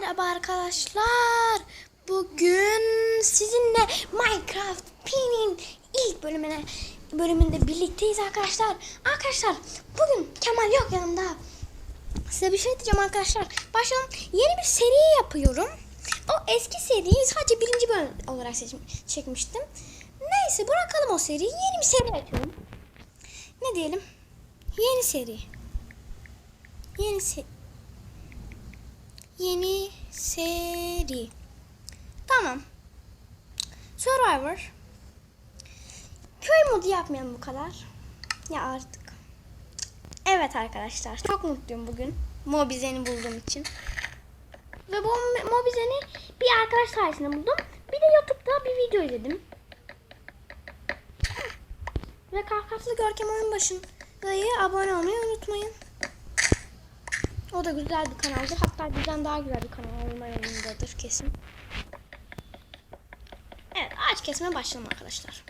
Merhaba arkadaşlar. Bugün sizinle Minecraft Pin'in ilk bölümüne bölümünde birlikteyiz arkadaşlar. Arkadaşlar bugün Kemal yok yanımda. Size bir şey diyeceğim arkadaşlar. Başlayalım. Yeni bir seri yapıyorum. O eski seriyi sadece birinci bölüm olarak seçim, çekmiştim. Neyse bırakalım o seriyi. Yeni bir seri açıyorum. Ne diyelim? Yeni seri. Yeni seri. Yeni seri. Tamam. Survivor. Köy modu yapmayalım bu kadar. Ya artık. Evet arkadaşlar. Çok mutluyum bugün. Mobizen'i bulduğum için. Ve bu Mobizen'i bir arkadaş sayesinde buldum. Bir de YouTube'da bir video izledim. Ve Kahkaflı Görkem Oyunbaşı'nın abone olmayı unutmayın. O da güzel bir kanaldır. Hatta bizden daha güzel bir kanal olma yolundadır kesin. Evet ağaç kesmeye başlayalım arkadaşlar.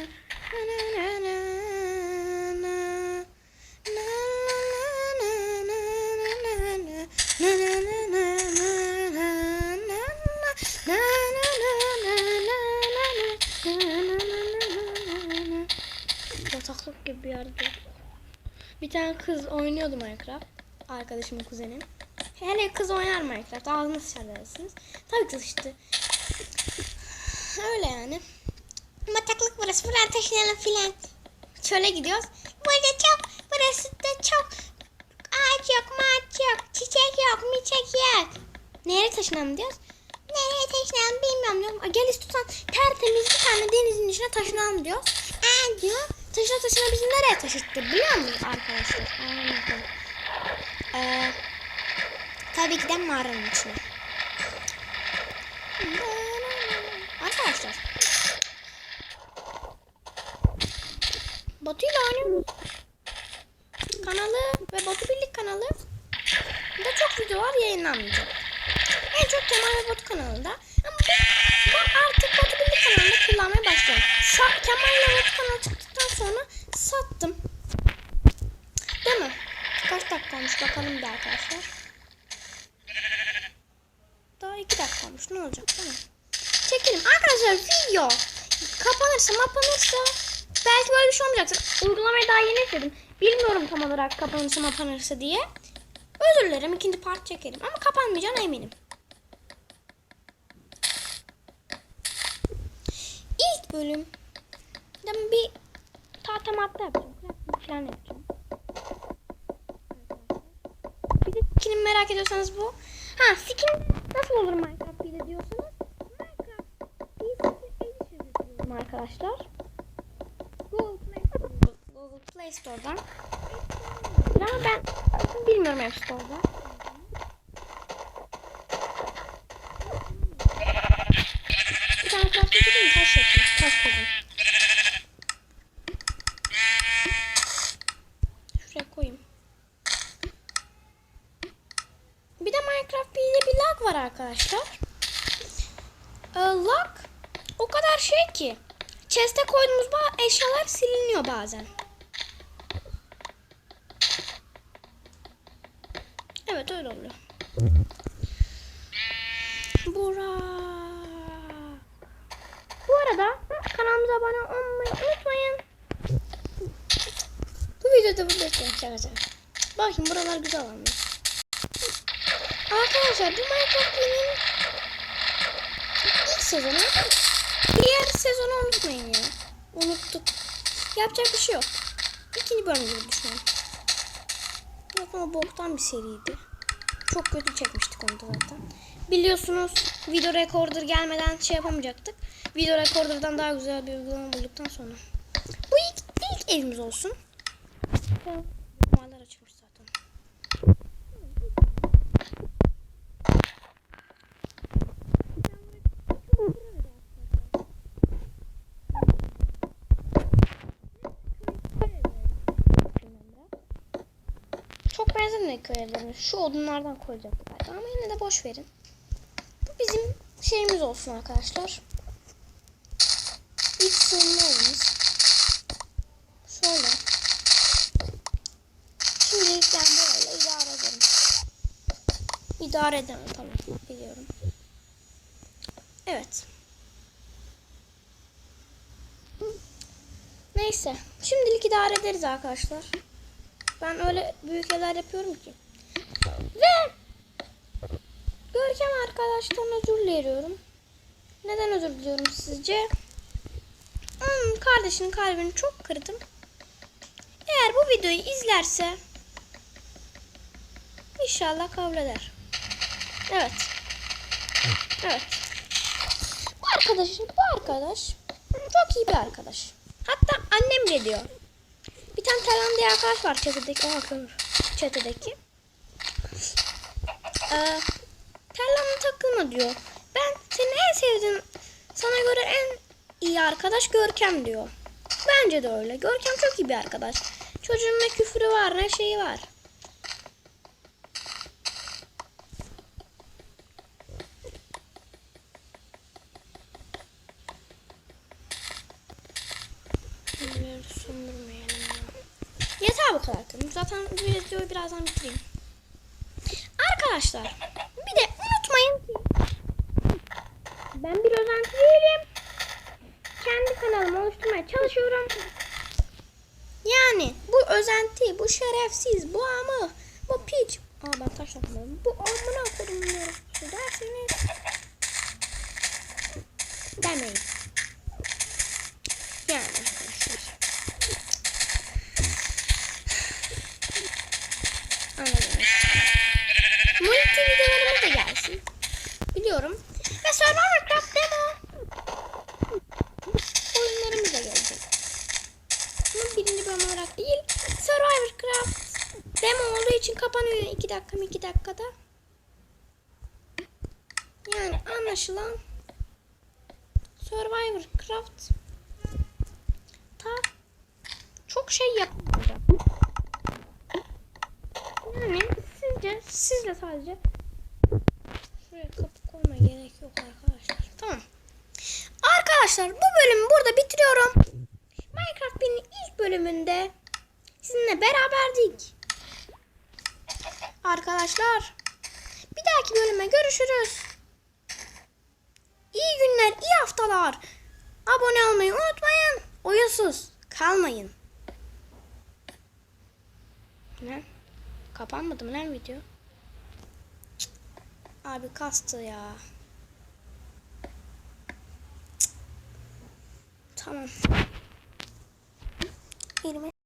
Bataklık gibi bir yerde. Bir tane kız oynuyordu Minecraft. Arkadaşımın kuzeni. Hele kız oynar Minecraft. Ağzını sıçarlarsınız. Tabii işte. Öyle yani. Bataklık burası. Buradan taşınalım filan. Çöle gidiyoruz. Burada çok, burası da çok ağaç yok, maç yok, çiçek yok, miçek yok. Nereye taşınalım diyoruz. Nereye taşınalım bilmiyorum diyorum. Gel istiyorsan tertemiz bir tane denizin içine taşınalım diyor. Diyor. Taşına bizi nereye taşıttı biliyor musunuz arkadaşlar? Anladım. Ee, tabii ki de mağaranın içine. Arkadaşlar. Batu ile. Kanalı ve Batu Birlik kanalı da çok video var yayınlanmayacak. En çok Kemal ve Batu kanalında. Kanalını kullanmaya başlıyorum. Şu an Kemal ile Batu kanalı çıktıktan sonra sattım. Değil mi? Kaç dakika olmuş bakalım bir arkadaşlar. Daha iki dakika olmuş. Ne olacak değil mi? Çekelim. Arkadaşlar video kapanırsa mapanırsa belki böyle bir şey olmayacaktır. Uygulamayı daha yeni ekledim. Bilmiyorum tam olarak kapanırsa mapanırsa diye. Özür dilerim ikinci part çekerim ama kapanmayacağına eminim. İlk bölüm ben bir tahta madde yapacağım. Falan yapacağım. Bir de skin'i merak ediyorsanız bu. Ha skin nasıl olur Minecraft bir de diyorsanız. Minecraft PC Edition yapıyorum arkadaşlar. Google Play, Google Play Store'dan. Ama ben bilmiyorum App Store'da. Bir tane craft yapayım taş yapayım. Taş koyayım. Şuraya koyayım. Bir de Minecraft bir bir lag var arkadaşlar. Ee, lag o kadar şey ki. Chest'e koyduğumuz eşyalar siliniyor bazen. Evet öyle oluyor. Bura. Bu arada kanalımıza abone olmayı unutmayın. Bu videoda burada şaka. Bakın buralar güzel olmuş. Arkadaşlar bu Minecraft'ın ilk sezonu. Diğer sezonu unutmayın ya. Unuttuk. Yapacak bir şey yok. İkinci bölüm gibi düşünün. Ama boktan bir seriydi. Çok kötü çekmiştik onu da zaten. Biliyorsunuz video recorder gelmeden şey yapamayacaktık. Video recorder'dan daha güzel bir uygulama bulduktan sonra. Bu ilk, ilk evimiz olsun. Duvarlar açılmış ne koyabilirim? Şu odunlardan koyacağım ama yine de boş verin. Bu bizim şeyimiz olsun arkadaşlar. İlk sığınmamız. Şöyle. Şimdilik ben böyle idare ederim. İdare edemem tabii biliyorum. Evet. Neyse. Şimdilik idare ederiz arkadaşlar. Ben öyle büyük şeyler yapıyorum ki. Ve Görkem arkadaştan özür diliyorum. Neden özür diliyorum sizce? Onun kardeşinin kalbini çok kırdım. Eğer bu videoyu izlerse inşallah kabul eder. Evet. Evet. Bu arkadaşın bu arkadaş çok iyi bir arkadaş. Hatta annem de diyor. Bir tane Talan diye arkadaş var çetedeki. Oha kömür. Çetedeki. Ee, Terlan'la takılma diyor. Ben senin en sevdiğin sana göre en iyi arkadaş Görkem diyor. Bence de öyle. Görkem çok iyi bir arkadaş. Çocuğun ne küfürü var ne şeyi var. Bunları söndürmeyelim ya. Yeter bu kadar. kızım. Zaten bu videoyu birazdan bitireyim. Arkadaşlar bir de unutmayın ki ben bir özenti değilim. Kendi kanalımı oluşturmaya çalışıyorum. Yani bu özenti, bu şerefsiz, bu amı, bu piç. Aa ben taş atmadım. Bu amına koydum bunları. Şu derseniz demeyin. Yani arkadaşlar. Anladım. Multi videolarımız da gelsin. Biliyorum. Ve Survivor Craft demo oyunlarımız da gelecek. Ama birinci bölüm olarak değil. Survivor Craft demo olduğu için kapanıyor 2 dakika 2 dakikada. Yani anlaşılan Survivor Craft ta çok şey yapmayacak. Yani sizce sizle sadece şuraya kapı koyma gerek yok arkadaşlar. Tamam. Arkadaşlar bu bölümü burada bitiriyorum. Minecraft 1'in ilk bölümünde sizinle beraberdik. Arkadaşlar bir dahaki bölüme görüşürüz. İyi günler, iyi haftalar. Abone olmayı unutmayın. Oyunsuz kalmayın. Ne? Kapanmadı mı lan video? Cık. Abi kastı ya. Cık. Tamam. 20